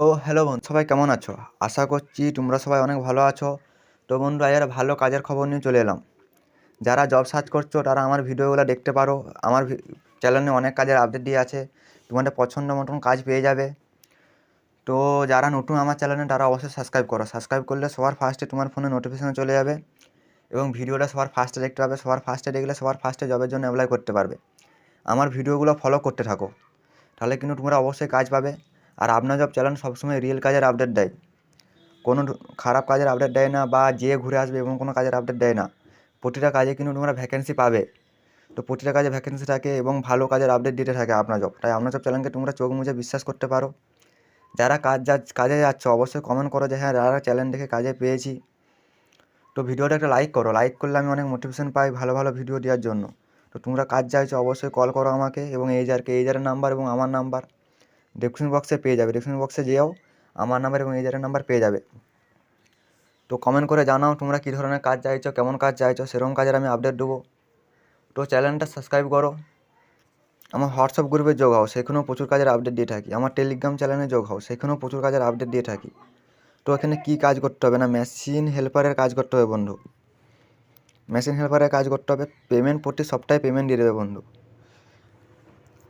ও hello বন্ধু, সবাই কেমন আছো? আশা করছি তোমরা সবাই অনেক ভালো আছো। তো বন্ধু আজ ভালো কাজের খবর নিয়ে চলে এলাম। যারা জব সার্চ করছ, তারা আমার ভিডিওগুলো দেখতে পারো। আমার চ্যানেলে অনেক কাজের আপডেট দিয়ে আছে। তোমাদের পছন্দ মতন কাজ পেয়ে যাবে। তো যারা নতুন আমার চ্যানেলে তারা অবশ্যই সাবস্ক্রাইব করো। সাবস্ক্রাইব করলে সবার ফার্স্টে তোমার ফোনে নোটিফিকেশন চলে যাবে এবং ভিডিওটা সবার ফার্স্টে দেখতে পাবে। সবার ফার্স্টে দেখলে সবার ফার্স্টে জবের জন্য অ্যাপ্লাই করতে পারবে। আমার ভিডিওগুলো ফলো করতে থাকো। তাহলে কিন্তু তোমরা অবশ্যই কাজ পাবে। আর আপনার জব চ্যানেল সবসময় রিয়েল কাজের আপডেট দেয়। কোনো খারাপ কাজের আপডেট দেয় না বা যে ঘুরে আসবে এবং কোনো কাজের আপডেট দেয় না। প্রতিটা কাজে কিন্তু তোমরা ভ্যাকেন্সি পাবে। তো প্রতিটা কাজে ভ্যাকেন্সি থাকে এবং ভালো কাজের আপডেট দিতে থাকে আপনার জব তাই আপনার জব চ্যানেলকে তোমরা চোখ মুছে বিশ্বাস করতে পারো। যারা কাজ যা কাজে যাচ্ছ, অবশ্যই কমেন্ট করো যে হ্যাঁ যারা চ্যানেল দেখে কাজে পেয়েছি। তো ভিডিওটা একটা লাইক করো। লাইক করলে আমি অনেক মোটিভেশন পাই ভালো ভালো ভিডিও দেওয়ার জন্য। তো তোমরা কাজ চাইছো অবশ্যই কল করো আমাকে এবং এই যারকে এই যারের নাম্বার এবং আমার নাম্বার ডেসক্রিপশন বক্সে পেয়ে যাবে। ডেসক্রিপশন বক্সে যেও আমার নাম্বার এবং যারের নাম্বার পেয়ে যাবে। তো কমেন্ট করে জানাও তোমরা কী ধরনের কাজ চাইছো, কেমন কাজ চাইছো, সেরকম কাজের আমি আপডেট দেবো। তো চ্যানেলটা সাবস্ক্রাইব করো। আমার হোয়াটসঅ্যাপ গ্রুপে যোগ হও, সেখানেও প্রচুর কাজের আপডেট দিয়ে থাকি। আমার টেলিগ্রাম চ্যানেলে যোগ হও, সেখানেও প্রচুর কাজের আপডেট দিয়ে থাকি। তো এখানে কী কাজ করতে হবে না? মেশিন হেল্পারের কাজ করতে হবে বন্ধু। মেশিন হেল্পারের কাজ করতে হবে। পেমেন্ট প্রতি সপ্তাহে পেমেন্ট দিয়ে দেবে বন্ধু।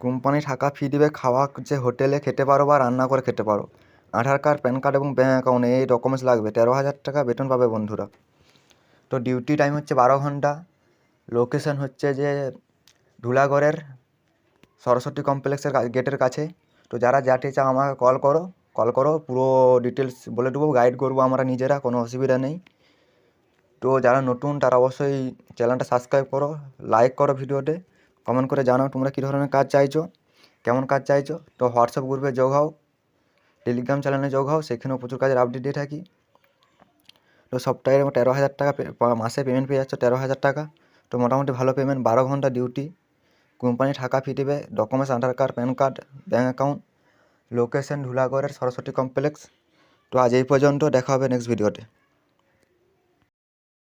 কোম্পানি টাকা ফি দিবে, খাওয়া যে হোটেলে খেতে পারো বা রান্না করে খেতে পারো। আধার কার্ড প্যান কার্ড এবং ব্যাঙ্ক অ্যাকাউন্ট এই ডকুমেন্টস লাগবে। তেরো হাজার টাকা বেতন পাবে বন্ধুরা। তো ডিউটি টাইম হচ্ছে বারো ঘণ্টা। লোকেশন হচ্ছে যে ধুলাগড়ের সরস্বতী কমপ্লেক্সের গেটের কাছে। তো যারা যাতে চাও আমাকে কল করো। কল করো, পুরো ডিটেলস বলে দেবো গাইড করব আমরা নিজেরা, কোনো অসুবিধা নেই। তো যারা নতুন তারা অবশ্যই চ্যানেলটা সাবস্ক্রাইব করো লাইক করো ভিডিওতে কমেন্ট করে জানাও তোমরা কী ধরনের কাজ চাইছো, কেমন কাজ চাইছো। তো হোয়াটসঅ্যাপ গ্রুপে যোগ হও, টেলিগ্রাম চ্যানেলে যোগ হও, সেখানেও প্রচুর কাজের আপডেট দিয়ে থাকি। তো সপ্তাহে তেরো হাজার টাকা মাসে পেমেন্ট পেয়ে যাচ্ছ তেরো হাজার টাকা। তো মোটামুটি ভালো পেমেন্ট বারো ঘণ্টা ডিউটি কোম্পানি টাকা ফি দেবে documents Aadhaar card PAN card bank account location ধুলাগড়ের Saraswati complex তো আজ এই পর্যন্ত, দেখা হবে নেক্সট ভিডিওতে